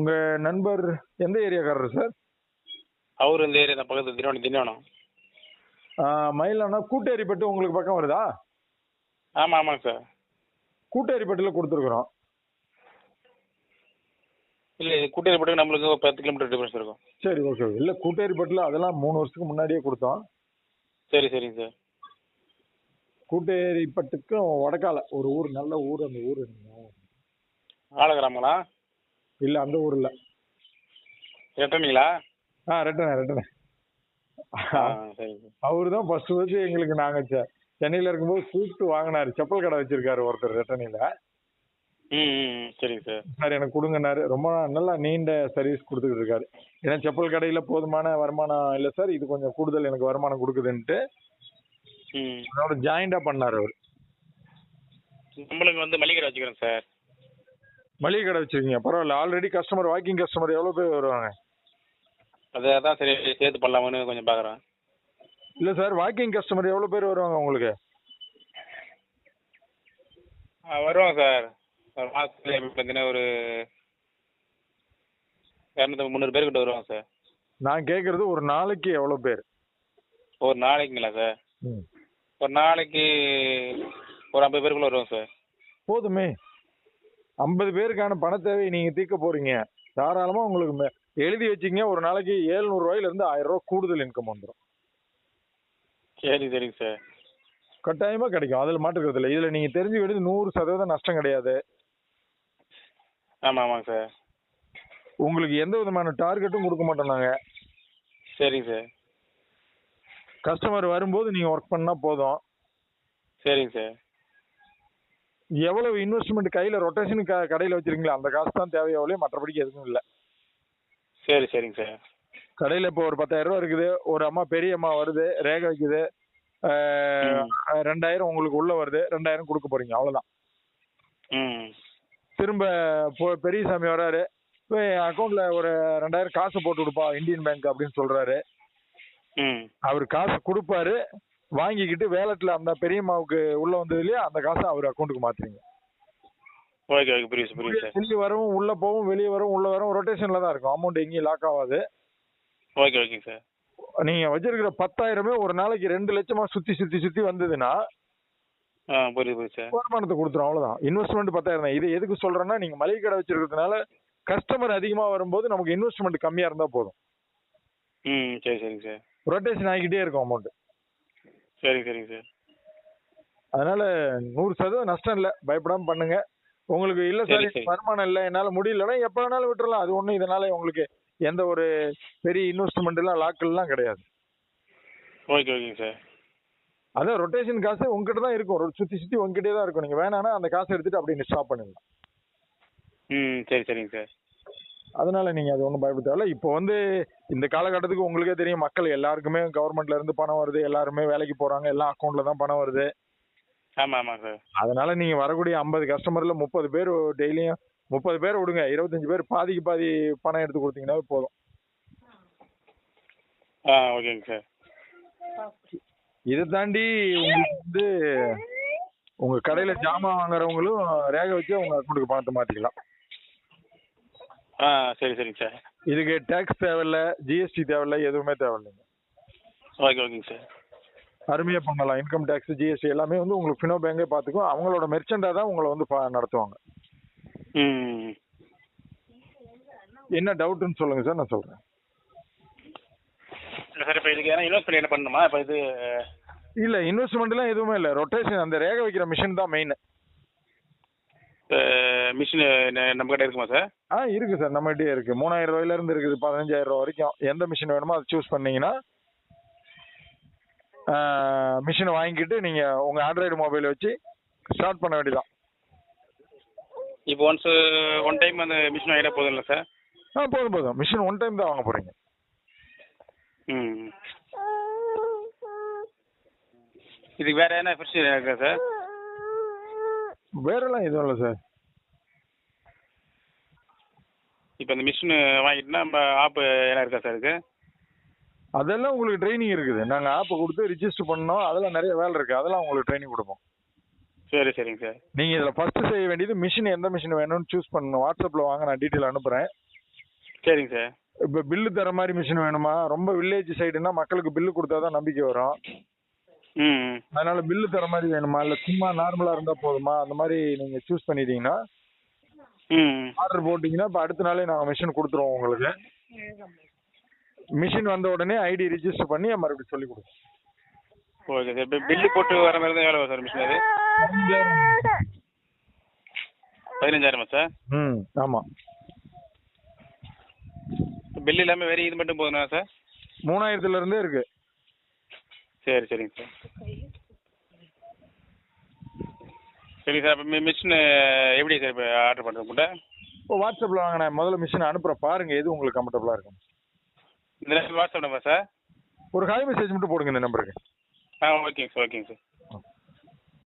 உங்க நண்பர் எந்த ஏரியாக்காரர் சார் அவர் இந்த ஏரியா தான் பக்கத்து திண்டிவனம் திண்டிவனம் மயிலானா கூட்டேரிப்பட்டு உங்களுக்கு பக்கம் வருதா? ஆமாம் ஆமாங்க சார் கூட்டேரிப்பட்டில் கொடுத்துருக்குறோம். இல்லை கூட்டியப்பட்டு நம்மளுக்கு ஒரு பத்து கிலோமீட்டர் டிஃபரன்ஸ் இருக்கும். சரி ஓகே இல்லை கூட்டேரிப்பட்டில் அதெல்லாம் மூணு வருஷத்துக்கு முன்னாடியே கொடுத்தோம். சரி சரிங்க சார் கூட்டேரிப்பட்டுக்கும் வடக்கால ஒரு ஊர் நல்ல ஊர் அந்த ஊர். ஆலகிராமங்களா? இல்ல அந்த ஊர் இல்ல எட்டனிங்களா ஆ ரெட்டனே ரெட்டனே ஆ சரிங்க சார். அவரு தான் ஃபர்ஸ்ட் ஃபர்ஸ்ட் எங்களுக்கு நாங்க சென்னையில இருக்கும்போது கூப்பிட்டு வாங்கினாரு. செப்பல் கடை வச்சிருக்காரு ஒருத்தர் ரெட்டனையில சரிங்க சார் சார். எனக்கு கொடுங்கன்னாரு. ரொம்ப நல்லா நீண்ட சர்வீஸ் கொடுத்துக்கிட்டு இருக்காரு. ஏன்னா செப்பல் கடையில போதுமான வருமானம் இல்ல சார். இது கொஞ்சம் கூடுதல் எனக்கு வருமானம் கொடுக்குதுன்ட்டு. அதோட ஜாயிண்டா பண்ணாரு அவர். நம்மளுக்கு வந்து மளிகை கடை வச்சுக்கிறேன் சார். மளிகை கடை வச்சிருக்கீங்க. பரவாயில்ல. ஆல்ரெடி கஸ்டமர் வாக்கிங் கஸ்டமர் எவ்வளவு பேர் வருவாங்க? அது அதான் சரி சேர்த்து பண்ணலாமான்னு கொஞ்சம் பார்க்குறேன் இல்ல சார் வாக்கிங் கஸ்டமர் எவ்வளவு பேர் வருவாங்க உங்களுக்கு? ஆ வருவாங்க சார் மாதத்துல பார்த்தீங்கன்னா ஒரு இரநூத்தி முந்நூறு பேர் கிட்ட வருவாங்க சார் நான் கேக்குறது ஒரு நாளைக்கு எவ்வளவு பேர்? ஒரு நாளைக்குங்களா சார். ஒரு நாளைக்கு ஒரு ஐம்பது பேருக்குள்ள வருவாங்க சார் போதுமே. ஐம்பது பேருக்கான பண தேவையை நீங்க தீர்க்க போறீங்க. தாராளமா உங்களுக்கு எழுதி வச்சீங்க. ஒரு நாளைக்கு 700 ரூபாயில இருந்து ஆயிரம் ரூபாய் கூடுதல் இன்கம் வந்துடும் சரி சரிங்க சார் கட்டாயமா கிடைக்கும். அதுல மாற்றுக்கிறது இல்லை. இதுல நீங்க தெரிஞ்சு வேண்டியது நூறு சதவீதம் நஷ்டம் கிடையாது. ஆமாம் ஆமாங்க சார் உங்களுக்கு எந்த விதமான டார்கெட்டும் கொடுக்க மாட்டோம் நாங்க. சரிங்க சார் கஸ்டமர் வரும்போது நீங்க ஒர்க் பண்ணா போதும். சரிங்க சார் எவ்வளவு இன்வெஸ்ட்மெண்ட் கையில ரொட்டேஷன் கடையில வச்சிருக்கீங்களா அந்த காசு தான் தேவையோ மற்றபடிக்கு எதுவும் இல்லை. சரி சரிங்க சார். கடையில இப்போ ஒரு பத்தாயிரம் ரூபாய் இருக்குது. ஒரு அம்மா பெரிய அம்மா வருது ரேகை வைக்குது. ரெண்டாயிரம் உங்களுக்கு உள்ள வருது. ரெண்டாயிரம் கொடுக்க போறீங்க அவ்வளவுதான். திரும்ப போ- பெரியசாமி வராரு. அக்கௌண்ட்ல ஒரு ரெண்டாயிரம் காசு போட்டு கொடுப்பா இந்தியன் பேங்க் அப்படின்னு சொல்றாரு. அவர் காசு கொடுப்பாரு. வாங்கிக்கிட்டு வேலட்ல அந்த பெரியம்மாவுக்கு உள்ள வந்தது இல்லையா? அந்த காசை அவர் அக்கௌண்ட்டுக்கு மாத்துறீங்க. ஓகே ஓகே புரியுது புரியுது சார். வெளியே வரவும் உள்ள போவும் வெளியே வரவும் உள்ள வரவும் ரொட்டேஷன்ல தான் இருக்கும். அமௌண்ட் எங்கேயும் லாக் ஆகாது. ஓகே ஓகேங்க சார். நீங்க வச்சிருக்கிற பத்தாயிரமே ஒரு நாளைக்கு ரெண்டு லட்சமா சுத்தி சுத்தி சுத்தி வந்ததுன்னா புரியுது புரியுது சார். வருமானத்தை கொடுத்துரும் அவ்வளவுதான். இன்வெஸ்ட்மெண்ட் பத்தாயிரம் தான். இது எதுக்கு சொல்றேன்னா நீங்க மளிகை கடை வச்சிருக்கிறதுனால கஸ்டமர் அதிகமா வரும்போது நமக்கு இன்வெஸ்ட்மெண்ட் கம்மியா இருந்தா போதும். ம் சரி சரிங்க சார். ரொட்டேஷன் ஆகிக்கிட்டே இருக்கும் அமௌண்ட் சரிங்க சரிங்க சார். அதனால நூறு சதவீதம் நஷ்டம் இல்ல. பயப்படாம பண்ணுங்க. உங்களுக்கு இல்ல சார். வருமானம் இல்ல என்னால முடியலன்னா எப்ப வேணாலும் விட்டுறலாம். அது ஒண்ணும் இதனால உங்களுக்கு எந்த ஒரு பெரிய இன்வெஸ்ட்மெண்ட் எல்லாம் லாக்கள் எல்லாம் கிடையாது. ஓகே ஓகேங்க சார். அதான் ரொட்டேஷன் காசு உங்ககிட்ட தான் இருக்கும். சுத்தி சுத்தி உங்ககிட்டயே தான் இருக்கும். நீங்க வேணாம்னா அந்த காசை எடுத்துட்டு அப்படியே ஸ்டாப் பண்ணிடலாம். ம் சரி சரிங்க சார். அதனால நீங்க அது ஒன்றும் பயப்பட தேவையில்ல. இப்போ வந்து இந்த காலகட்டத்துக்கு உங்களுக்கே தெரியும் மக்கள் எல்லாருக்குமே கவர்மெண்ட்ல இருந்து பணம் வருது எல்லாருமே வேலைக்கு போறாங்க எல்லாம் அக்கௌண்ட்ல தான் பணம் வருது. ஆமாம் ஆமாங்க சார் அதனால நீங்க வரக்கூடிய ஐம்பது கஸ்டமர்ல முப்பது பேர் டெய்லியும் முப்பது பேர் விடுங்க இருபத்தஞ்சு பேர் பாதிக்கு பாதி பணம் எடுத்து கொடுத்தீங்கன்னா போதும். ஆ ஓகேங்க சார் இதை தாண்டி உங்களுக்கு வந்து உங்க கடையில ஜாமான் வாங்குறவங்களும் ரேகை வச்சு உங்க அக்கௌண்ட்டுக்கு பணத்தை மாத்திக்கலாம். ஆ சரி சரிங்க சார். இதுக்கு டேக்ஸ் தேவையில்ல ஜிஎஸ்டி தேவையில்ல எதுவுமே தேவையில்லைங்க. ஓகே ஓகேங்க சார் அருமையா பண்ணலாம். இன்கம் டேக்ஸ் ஜிஎஸ்டி எல்லாமே வந்து உங்களுக்கு ஃபினோ பேங்கே பார்த்துக்கும் அவங்களோட மெர்ச்சண்டா தான் உங்களை வந்து பா- நடத்துவாங்க. ம். என்ன டவுட்னு சொல்லுங்க சார் நான் சொல்றேன். சார் இப்போ இதுக்கு ஏன்னா இன்வெஸ்ட் பண்ணி என்ன பண்ணணுமா? இப்போ இது இல்ல இன்வெஸ்ட்மெண்ட்லாம் எதுவுமே இல்ல. ரொட்டேஷன் அந்த ரேகை வைக்கிற மிஷின் தான் மெயின் மிஷின் நம்ம கிட்ட இருக்குமா சார்? ஆ இருக்கு சார். நம்மகிட்டயே இருக்கு. மூணாயிரம் ரூபாயில இருந்து இருக்குது. பதினஞ்சாயிரம் ரூபா வரைக்கும். எந்த மிஷின் வேணுமோ அதை சூஸ் பண்ணீங்கன்னா மிஷினை வாங்கிக்கிட்டு நீங்க உங்க ஆண்ட்ராய்டு மொபைல் வச்சு ஸ்டார்ட் பண்ண வேண்டியதான் இப்போ ஒன்ஸ் ஒன் டைம் அந்த மிஷின் வாங்கிட்டா போதும்ல சார்? ஆ போதும் போதும். மிஷின் ஒன் டைம் தான் வாங்க போறீங்க. ம் இதுக்கு வேற என்ன ஃபெசிலிட்டி இருக்கா சார்? வேறெல்லாம் எதுவும் இல்லை சார். இப்போ இந்த மிஷின் வாங்கிட்டுனா நம்ம ஆப் என்ன இருக்கா சார் இருக்கு அதெல்லாம் உங்களுக்கு ட்ரைனிங் இருக்குது. நாங்க ஆப்பை கொடுத்து ரிஜிஸ்டர் பண்ணோம். அதெல்லாம் நிறைய வேலை இருக்கு. அதெல்லாம் உங்களுக்கு ட்ரைனிங் கொடுப்போம். சரி சரிங்க சார் நீங்க இதுல ஃபர்ஸ்ட் செய்ய வேண்டியது மிஷின் எந்த மிஷின் வேணும்னு சூஸ் பண்ணணும். வாட்ஸ்அப்ல வாங்க நான் டீட்டெயில் அனுப்புறேன். சரிங்க சார் இப்போ பில்லு தர மாதிரி மிஷின் வேணுமா? ரொம்ப வில்லேஜ் சைடுனா மக்களுக்கு பில்லு கொடுத்தா தான் நம்பிக்கை வரும். அதனால பில்லு தர மாதிரி வேணுமா? இல்லை சும்மா நார்மலாக இருந்தால் போதுமா? அந்த மாதிரி நீங்கள் சூஸ் பண்ணிட்டீங்கன்னா. ஆர்டர் போட்டிங்கன்னா இப்போ அடுத்த நாளே நாங்கள் மிஷின் கொடுத்துருவோம் உங்களுக்கு. மிஷின் வந்த உடனே ஐடி ரிஜிஸ்டர் பண்ணி மறுபடியும் சொல்லி கொடுப்போம் ஓகே சார் இப்போ பில்லு போட்டு வர மாதிரி தான் எவ்வளோ சார் மிஷின் அது? பதினஞ்சாயிரமா சார் ம் ஆமாம் பில்லு இல்லாமல் வெறும் இது மட்டும் போதுமா சார் மூணாயிரத்துல இருந்தே இருக்கு. சரி சரிங்க சார் சரிங்க சார் இப்போ மிஷின் எப்படி சார் இப்போ ஆர்டர் பண்ணுறது கூட இப்போ வாட்ஸ்அப்பில் வாங்க நான் முதல்ல மிஷின் அனுப்புகிறேன் பாருங்க எது உங்களுக்கு கம்ஃபர்டபுளாக இருக்கும். இந்த நம்பர் வாட்ஸ்அப் நம்பர் சார் ஒரு ஹாய் மெசேஜ் மட்டும் போடுங்க இந்த நம்பருக்கு ஆ ஓகேங்க சார் ஓகேங்க சார்